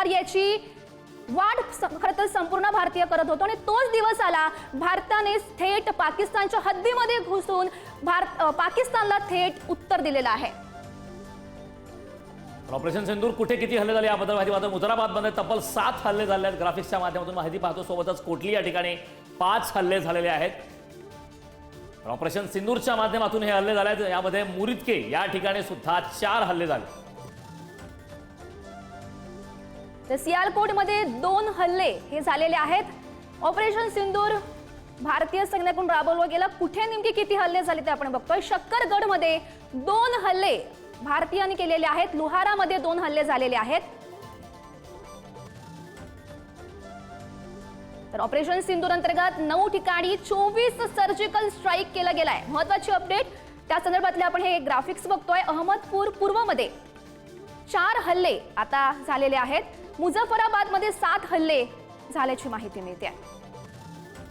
होणार याची वाट खरं तर संपूर्ण भारतीय करत होतो आणि तोच दिवस आला भारताने थेट पाकिस्तानच्या हद्दीमध्ये घुसून भारत पाकिस्तानला थेट उत्तर दिलेलं आहे. ऑपरेशन सिंदूर कुठे किती हल्ले झाले याबद्दल माहिती पाहतो मुजराबाद तब्बल सात हल्ले झाले आहेत. ग्राफिक्सच्या माध्यमातून माहिती पाहतो. सोबतच कोटली या ठिकाणी पाच हल्ले झालेले आहेत. ऑपरेशन सिंदूरच्या माध्यमातून हे हल्ले झाले आहेत. यामध्ये मुरिदके या ठिकाणी सुद्धा चार हल्ले झाले. तर सियालकोटमध्ये दोन हल्ले हे झालेले आहेत. ऑपरेशन सिंदूर भारतीय सैन्याकडून राबवलं गेलं. कुठे नेमके किती हल्ले झाले ते आपण बघतोय. शक्करगडमध्ये दोन हल्ले भारतीयांनी केलेले आहेत. लुहारामध्ये दोन हल्ले झालेले आहेत. तर ऑपरेशन सिंदूर अंतर्गत नऊ ठिकाणी चोवीस सर्जिकल स्ट्राईक केला गेलाय. महत्वाची अपडेट त्या संदर्भातले आपण हे ग्राफिक्स बघतोय. अहमदपूर पूर्वमध्ये चार हल्ले आता झालेले आहेत. मुझफ्फराबादमध्ये सात हल्ले झाल्याची माहिती मिळते. आहे